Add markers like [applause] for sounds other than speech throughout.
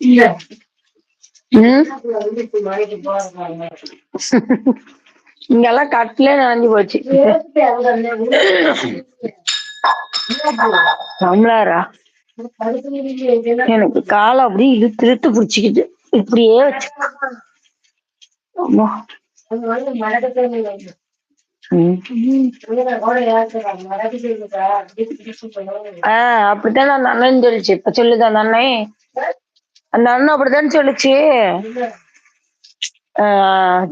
Yeah. Hmm? இங்கெல்லாம் கட்டிலே நனைஞ்சு போச்சு. நம்மளாரா எனக்கு காலை அப்படியே இழுத்து இழுத்து பிடிச்சிக்கிட்டு இப்படியே வச்சு. ஆஹ் அப்படித்தான் அந்த அண்ணன் சொல்லிச்சு. இப்ப சொல்லுது அந்த அண்ணன் அந்த அண்ணன் அப்படித்தான் சொல்லுச்சு.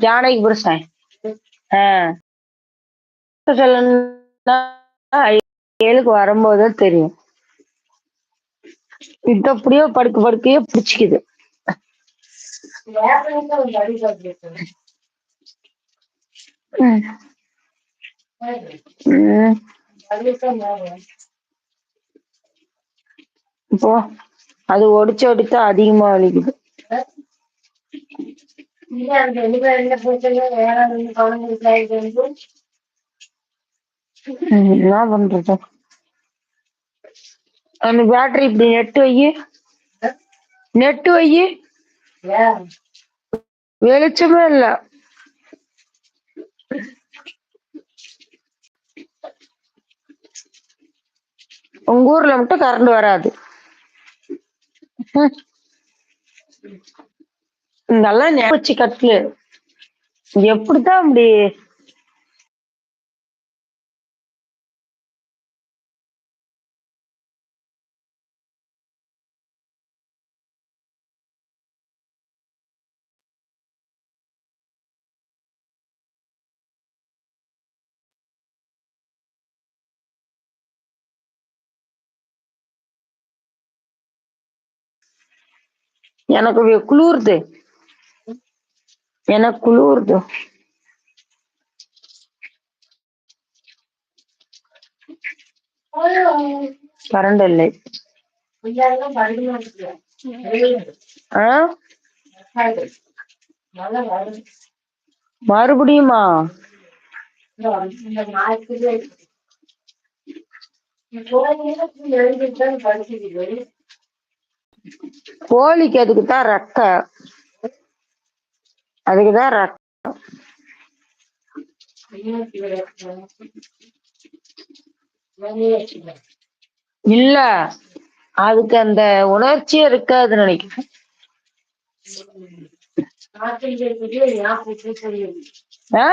ஜானகி புருஷன் சொல்லணும்னா ஏழுக்கு வரும்போதுதான் தெரியும். இது அப்படியே படுக்க படுக்கையே பிடிச்சிக்குது. இப்போ அது ஒடிச்சு ஒடிச்சு அதிகமா வலிக்குது. என்ன பண்றது? அந்த பேட்டரி இப்படி நெட்டு வை? நெட்டு வை? வெளிச்சமே இல்ல. உங்க ஊர்ல மட்டும் கரண்ட் வராது. ம். ஞாபகம் நெச்சு கட்டலு எப்படித்தான் அப்படி எனக்கு வே- குளிருது எனக்கு குளிருது கரண்ட் இல்லை மறுபடியுமா? கோழிக்கு அதுக்குதான் ரெக்க. அதுக்குதான் ரத்தம். இல்ல அதுக்கு அந்த உணர்ச்சியே இருக்காதுன்னு நினைக்கிறேன். ஆ?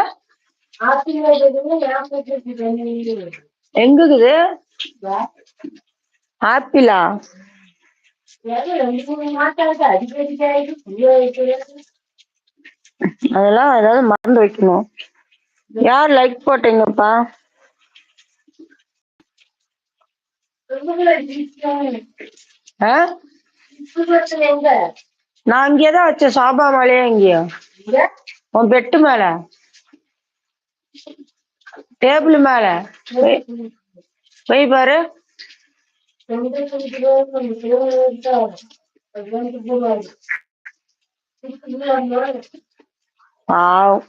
எங்க இருக்குது ஆப்பிளா? அதெல்லாம் ஏதாவது மறந்து வைக்கணும். யார் லைக் போட்டீங்கப்பா? ஆ? நான் இங்கேதான் வச்சேன் சாபா மேலேயே அங்கேயோ உன் பெட்டு மேல? டேபிள் மேல? போய்- போய் பாரு. பாவம்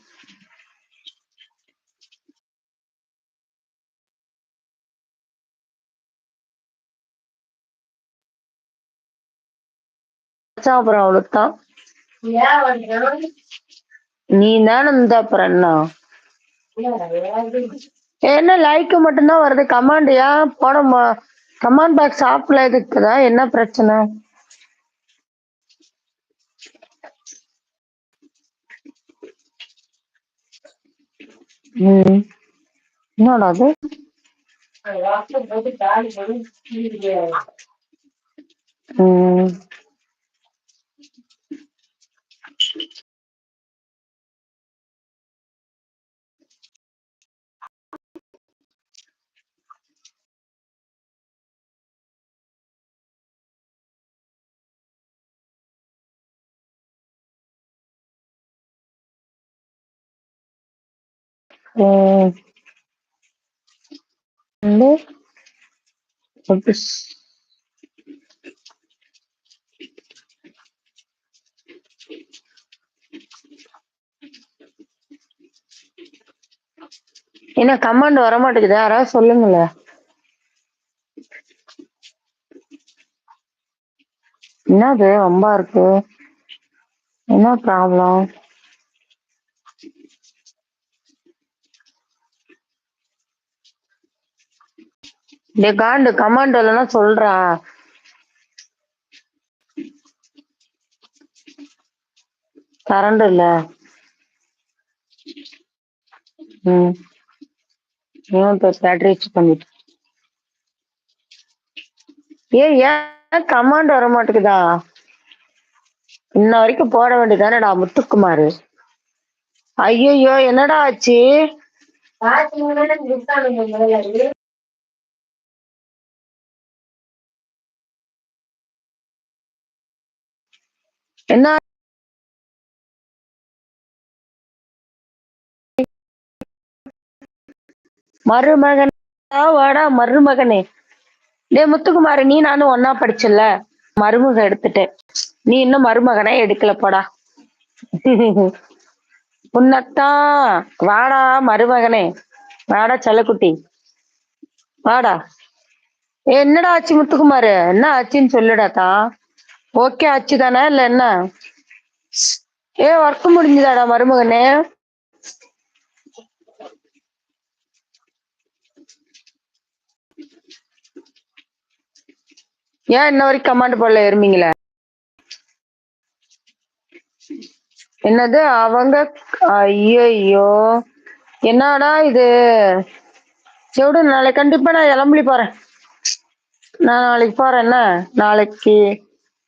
அப்புறம் அவ்வளவுதான். நீ தானே இந்த அப்புறம் என்ன? என்ன லைக் மட்டும்தான் வருது. கமாண்ட் ஏன் போட கமாண்ட் பாக்ஸ் ஆஃப்ல இருக்குதா? என்ன பிரச்சனை? ம். என்னடா அது? ம். ம். வந்து ஆஃபீஸ். என்ன கமாண்ட் வர மாட்டேங்குது யாராவது சொல்லுங்களேன் என்னது ரொம்ப இருக்கு என்ன ப்ராப்ளம் டே காண்டு கமாண்ட் இல்லைன்னா சொல்றா. கரண்ட் இல்ல. ம். ஏன் இப்போ பேட்டரி பண்ணிட்டு. ஏ ஏன் கமாண்ட் வர மாட்டேங்குதா? இன்ன வரைக்கும் போட வேண்டியதானடா முத்துக்குமாரு. ஐயோ என்னடா ஆச்சு? என்ன? மருமகன் வாடா மருமகனே. டே முத்துக்குமாரு நீ நானும் ஒன்னா படிச்சல மருமக எடுத்துட்டேன். நீ இன்னும் மருமகனே எடுக்கல போடா. உன்னத்தான் வாடா மருமகனே. வாடா செல்லக்குட்டி. வாடா. ஏ என்னடா ஆச்சு முத்துக்குமாரு? என்ன ஆச்சுன்னு சொல்லுடாத்தா ஓகே ஆச்சு தானே? இல்ல என்ன? ஏ ஒர்க் முடிஞ்சுதாடா மருமகனே. ஏன் இன்ன வரைக்கும் கமாண்ட் போடல இருமீங்களே என்னது அவங்க ஐயோ என்னடா இது? எவ்வளோ நாளைக்கு கண்டிப்பா நான் இளம்பலி போறேன். நான் நாளைக்கு போறேன் என்ன? நாளைக்கு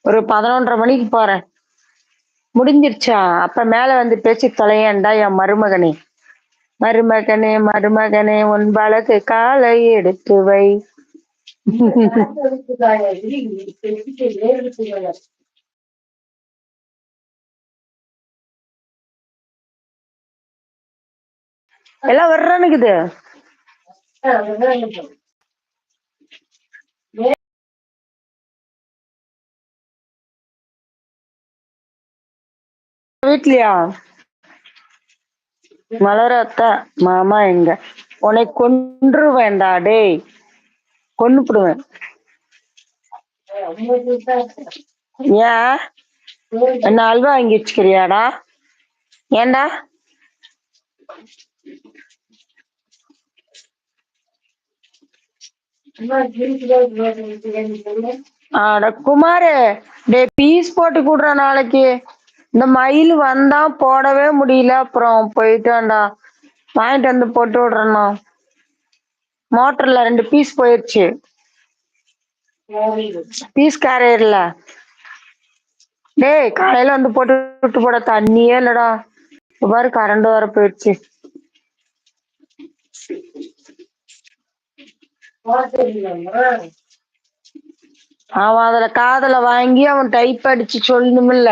ஒரு பதினொன்றரை மணிக்கு போறேன். முடிஞ்சிருச்சா? அப்ப மேல வந்து பேச்சு தொலையேன்டா என் மருமகனே. மருமகனே மருமகனே உன் காலை எடுத்து வை. எல்லாம் வர்றானுக்குது வீட்லயா? மலரத்த மாமா எங்க? உன்னை கொன்று வேண்டா டேய். கொன்னுப்படுவேன். ஏன்? என்ன அல்வா வாங்கி வச்சுக்கிறியாடா? ஏண்டா ஆட குமாரு டே பீஸ் போட்டு கூடுற நாளைக்கு. இந்த மயில் வந்தா போடவே முடியல. அப்புறம் போயிட்டான்டா வாங்கிட்டு வந்து போட்டு விடுறேண்ணா மோட்டர்ல ரெண்டு பீஸ் போயிடுச்சு பீஸ் கேரியர்ல டேய் காலையில வந்து போட்டு விட்டு போட. தண்ணியே இல்லடா. பாரு கரண்ட் வர போயிடுச்சு அவன் அதுல காதல வாங்கி அவன் டைப் அடிச்சு சொல்லணுமில்ல.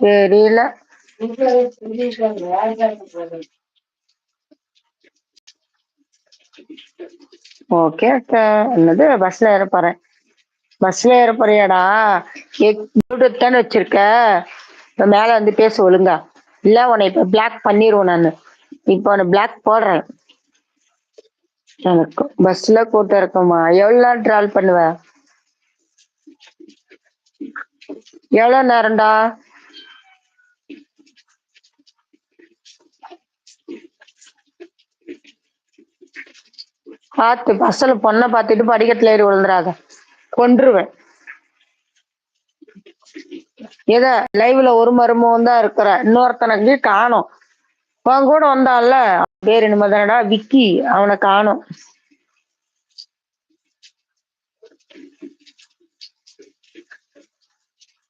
தெரியல. ஓகே அக்கா. என்னது? பஸ்ல ஏற போறேன். பஸ்ல ஏற போறியாடா? ப்ளூடூத் தானே வச்சிருக்க? மேல வந்து பேச ஒழுங்கா. இல்ல உன்னை இப்ப பிளாக் பண்ணிடுவோம் நானு. இப்போ உன்னை பிளாக் போடுறேன். பஸ்ல கூட்டம் இருக்குமா எவ்வளவு நேரம் டிராவல் பண்ணுவ? எவ்வளவு நேரம்டா? பார்த்து பஸ்ல பொண்ணை பார்த்துட்டு படிக்கட்டுல ஏறி விழுந்துடாத கொன்றுவேன். எத லைவ்ல ஒரு மருமகம் தான் இருக்கிற இன்னொருத்தனுக்கு காணும். அவன் கூட வந்தான்ல பேர் என்னமோ தானடா விக்கி அவனை காணும்.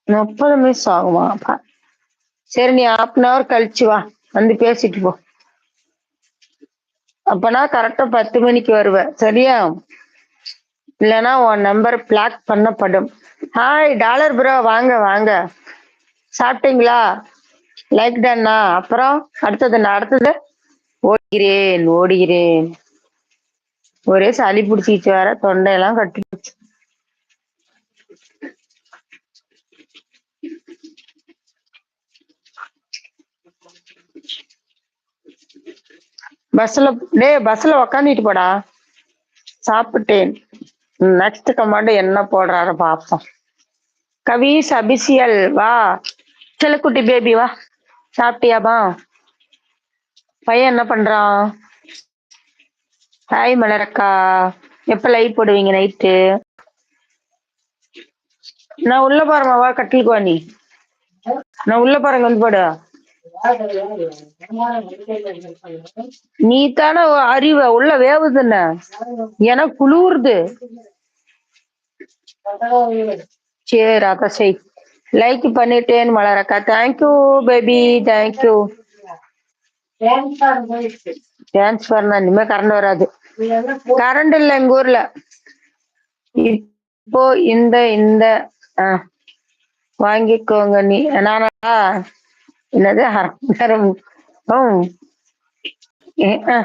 முப்பது மிஸ் ஆகுமா? அப்பா சரி நீ ஹாஃப் அன் ஹவர் கழிச்சு வா. வந்து பேசிட்டு போ. அப்பனா கரெக்டா பத்து மணிக்கு வருவ. சரியா? இல்லைன்னா உன் நம்பர் பிளாக் பண்ணப்படும். ஹாய் டாலர் ப்ரோ வாங்க வாங்க. சாப்பிட்டீங்களா? லைக் டன்னா அப்புறம் அடுத்தது என்ன? அடுத்தது ஓடுகிறேன் ஓடுகிறேன். ஒரே சளி பிடிச்சிச்சு வேற. தொண்டையெல்லாம் கட்டிடுச்சு. பஸ்ல டேய் பஸ்ல உக்காந்துட்டு போடா. சாப்பிட்டேன். நெக்ஸ்ட் கமாண்ட் என்ன போடுறாரு பாப்போம். கவிஸ் அபிஷியல் வா. செல்லக்குட்டி பேபி வா. சாப்பிட்டியாப்பா? பையன் என்ன பண்றான்? ஹாய் மலரக்கா. எப்ப லைவ் போடுவீங்க நைட்டு நான் உள்ள போறேன் வா கட்டிலுக்கு வா நீ. நான் உள்ள போறேன் வந்து போடு. நீ தானே அறிவ உள்ள வேவுதுன்னு எனக்கு குளிர்து. சரி அதான் செய். லைக் பண்ணிட்டேன் மலரக்கா. Thank you baby thank you transfer இனிமே கரண்ட் வராது. கரண்ட் இல்ல எங்க ஊர்ல. இப்போ இந்த இந்த வாங்கிக்கோங்க நீ. நானா என்னது? அரம் ம். ஏ, ஆ.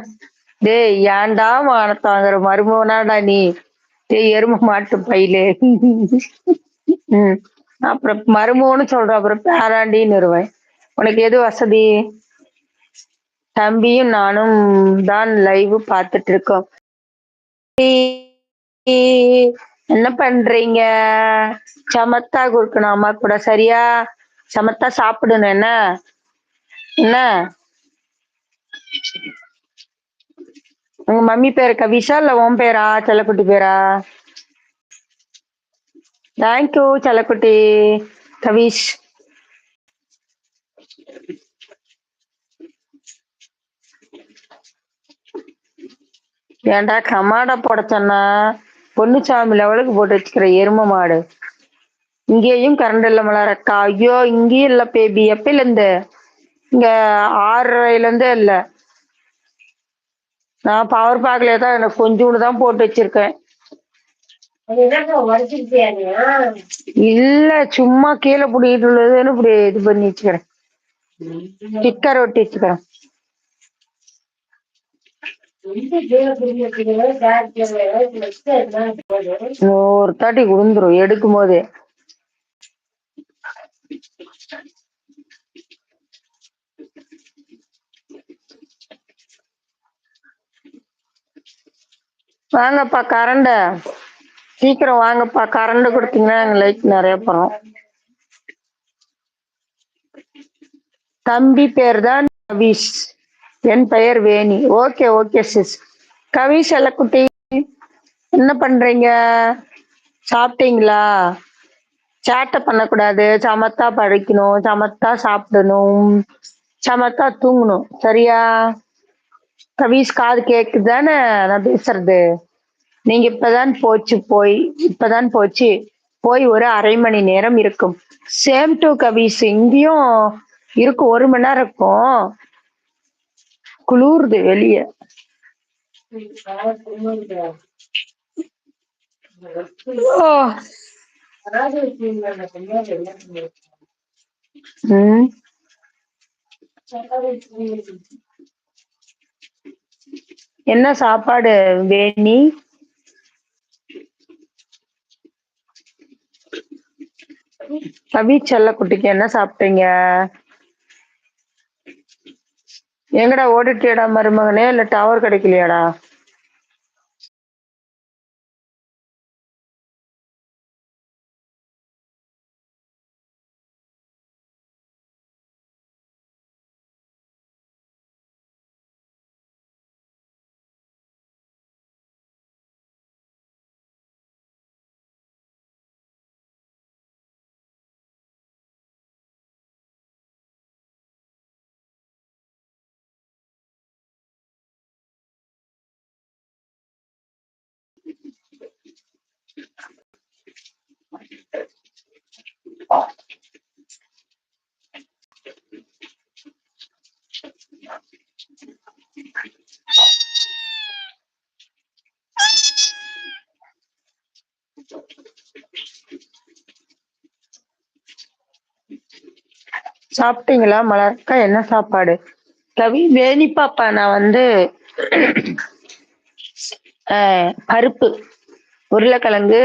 டேய் ஏன்டா மானத்தை வாங்குற மருமவனாடா நீ. டேய் எரும மாட்டு பையிலே. ம். அப்புறம் மருமோன்னு சொல்ற அப்புறம் பேராண்டின்னு வருவேன். உனக்கு எது வசதி? தம்பியும் நானும் தான் லைவ் பார்த்துட்டு இருக்கோம். என்ன பண்றீங்க? சமத்தா கொடுக்கணும் அம்மா கூட சரியா? சமத்தா சாப்பிடணும் என்ன? என்ன? உங்க மம்மி பேரு கவிஷா இல்ல உன் பேரா செல்லக்குட்டி பேரா? தேங்க்யூ செல்லக்குட்டி கவிஷ் ஏன்டா கமாடா போட சொன்னா? பொன்னுச்சாமி லெவலுக்கு போட்டு வச்சுக்கிற எரும மாடு. இங்கேயும் கரண்ட் இல்லை மலரக்கா ஐயோ இங்கேயும் இல்லை பேபி எப்பயில இருந்து இங்க ஆறரைல இருந்தே நான் பவர் பேக்லேயே தான் எனக்கு கொஞ்சோண்டு தான் போட்டு வச்சிருக்கேன். இல்ல சும்மா கீழே புடிக்கிட்டு உள்ளதுன்னு இப்படி இது பண்ணி வச்சுக்கிறேன்? ஸ்டிக்கர் ஒட்டி வச்சுக்கிறேன். ஒரு தாட்டி விழுந்துரும் எடுக்கும் போதே வாங்கப்பா கரண்ட. சீக்கிரம் வாங்கப்பா. கரண்ட் கொடுத்தீங்கன்னா எங்க லைட் நிறைய போறோம். தம்பி பேர் தான் கவிஷ். என் பெயர் Veni. Okay okay sis Kavish எல்லக்குட்டி என்ன பண்றீங்க? சாப்பிட்டீங்களா? சேட்டை பண்ணக்கூடாது. சமத்தா படிக்கணும். சமத்தா சாப்பிடணும். சமத்தா தூங்கணும். சரியா? கவிஷ் காது கேக்குதானே நான் பேசுறது. நீங்க இப்பதான் போச்சு போய் இப்பதான் போச்சு போய் ஒரு அரை மணி நேரம் இருக்கும். சேம் டு கவிஸ் இங்கேயும் இருக்கும் ஒரு மணி நேரம் இருக்கும். குளிர்து வெளிய. ஓ, என்ன சாப்பாடு வேணி? கவி செல்லக்குட்டிக்கு என்ன சாப்பிட்டீங்க? எங்கடா ஓடிட்டியடா மருமகனே? இல்ல டவர் கிடைக்கலையாடா? சாப்பிட்டீங்களா? மலர்க்கா என்ன சாப்பாடு? கவி வேணி பாப்பா நான் வந்து [clears throat] பருப்பு உருளைக்கிழங்கு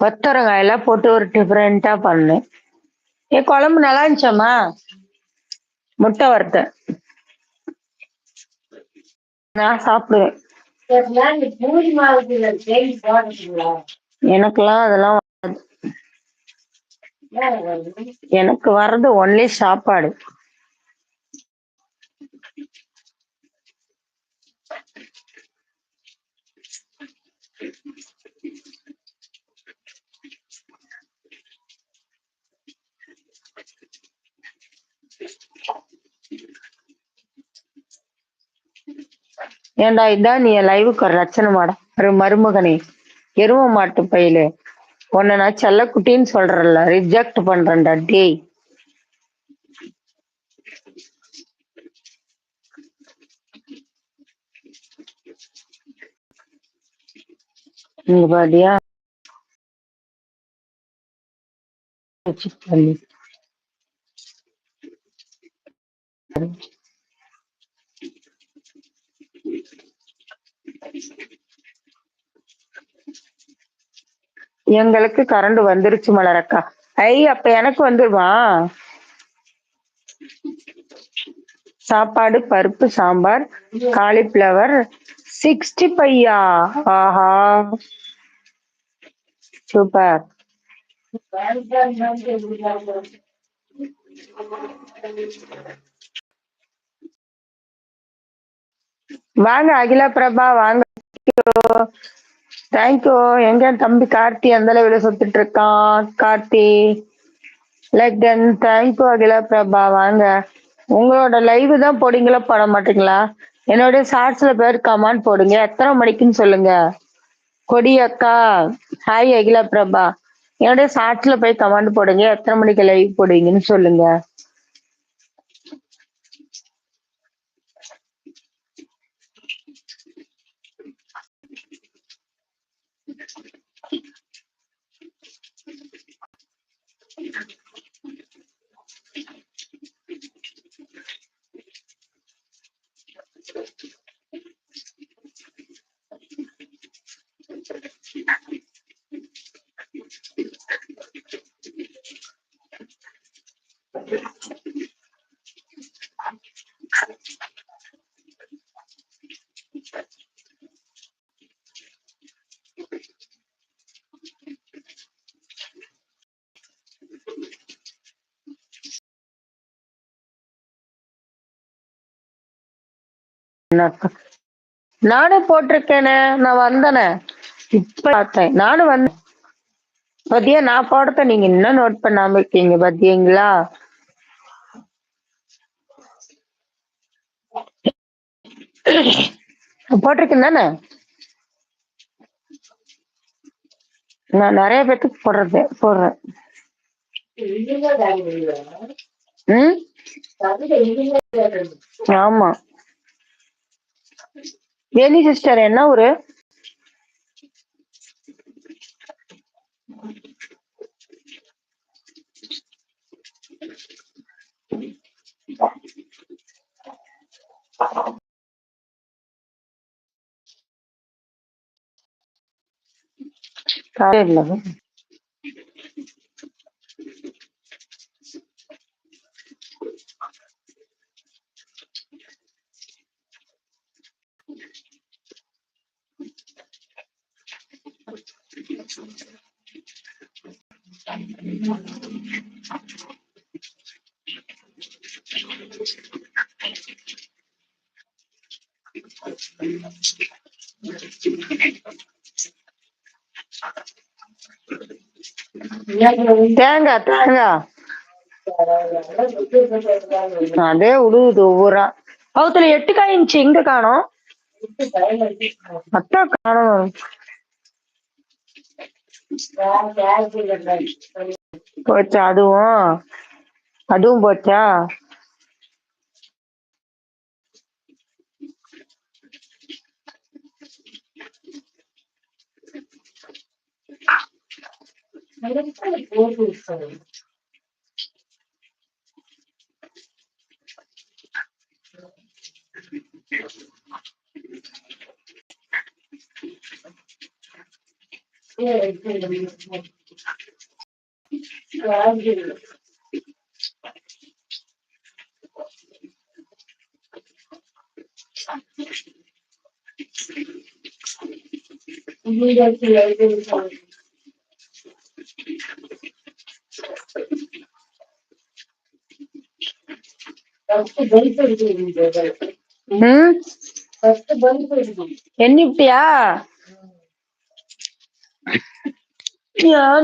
கொத்தரங்காய் எல்லாம் போட்டு ஒரு டிஃப்ரெண்டா பண்ணேன் ஏ குழம்பு நல்லா இருந்துச்சாம்மா? முட்டை வறுத்தேன். நான் சாப்பிடுவேன். எனக்கெல்லாம் அதெல்லாம் வராது. எனக்கு வர்றது ஒன்லி சாப்பாடு. ஏன்டா இதான் நீ லைவுக்கு ஒரு ரச்சனை மாட? ஒரு மருமகனே எரும மாட்டு பயிலு. உன்னை நான் செல்லக்குட்டின்னு சொல்றேன்ல ரிஜெக்ட் பண்றேன்டா டேய். இங்க பாத்தியா? எங்களுக்கு கரண்ட் வந்துருச்சு மலரக்கா. ஐ அப்ப எனக்கு வந்துருமா? சாப்பாடு பருப்பு சாம்பார் காலிஃபிளவர் சிக்ஸ்டி பையா? ஆஹா. சூப்பர் வாங்க அகிலா பிரபா வாங்க. தேங்க்யூ எங்க தம்பி கார்த்தி அந்த அளவுல சுத்திட்டு இருக்கான் Karthi. Like then thank you Akila Prabha. வாங்க. உங்களோட லைவ் தான் போடுங்களா போட மாட்டீங்களா? என்னுடைய ஷார்ட்ஸ்ல பேர் கமான் போடுங்க. எத்தனை மணிக்குன்னு சொல்லுங்க. கொடி அக்கா. ஹாய் அகிலா பிரபா. என்னுடைய ஷார்ட்ஸ்ல போய் கமெண்ட் போடுங்க. எத்தனை மணிக்கு லைவ் போடுவீங்கன்னு சொல்லுங்க. நானும் போட்டிருக்கேனே நான் வந்தனே. இப்ப பார்த்தேன் நானும் வந்தேன் பத்தியா நான் போடத்த நீங்க இன்னும் நோட் பண்ணாம இருக்கீங்க பத்தியங்களா? போட்டிருக்கேன் தானே? நான் நிறைய பேத்துக்கு போடுறது போடுறேன். ஆமா. வேணி சிஸ்டர் என்ன ஒரு ஊரு காலையில தேங்காய் தேங்காய். அதே உழுவுது ஒவ்வொரு. அவத்துல எட்டு காய் இருந்துச்சு எங்க காணோம்? அத்தான் காணோம். போச்சா அதுவும்? அதுவும் போச்சா? Now that is like awful food. Yeah, it's gonna be. I'm getting it. You guys see everything. எண்ணிட்டியா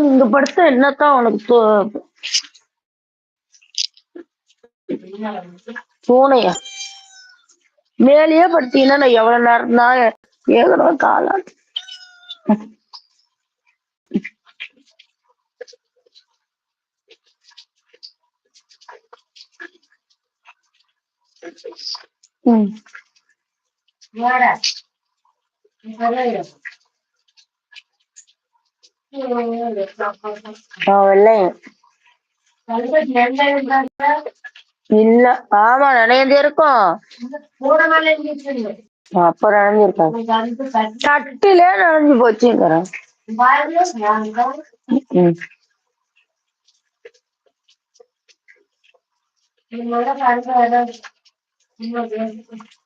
நீங்க படுத்த என்னத்தான் உனக்கு பூனையா மேலேயே படுத்தீங்கன்னா நான் எவ்வளவு நேரம் தான் ஏகணும் காலாட்டு ம் வாடா பரவாயில்ல அவன் வெள்ளையன் கல்வெட்டு நல்லா இருந்தாங்க இல்ல ஆமா நினைந்தே இருக்கும் போன மேல இருந்துச்சு அப்ப நினைஞ்சிருக்கான் வந்து கட்டி தட்டிலே நனைஞ்சு போச்சுங்கிறேன் பாருங்க நாங்க ம் என்னோட பாருங்க இன்னொரு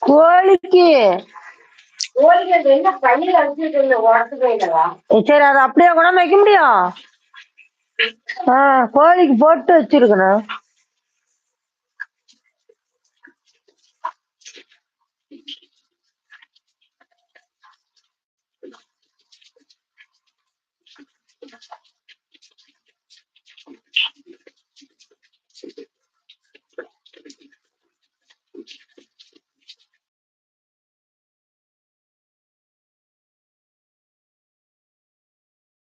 கோழிக்கு. என்ன சரி அதை அப்படியே கூட வைக்க முடியும்? கோழிக்கு போட்டு வச்சிருக்கணும்.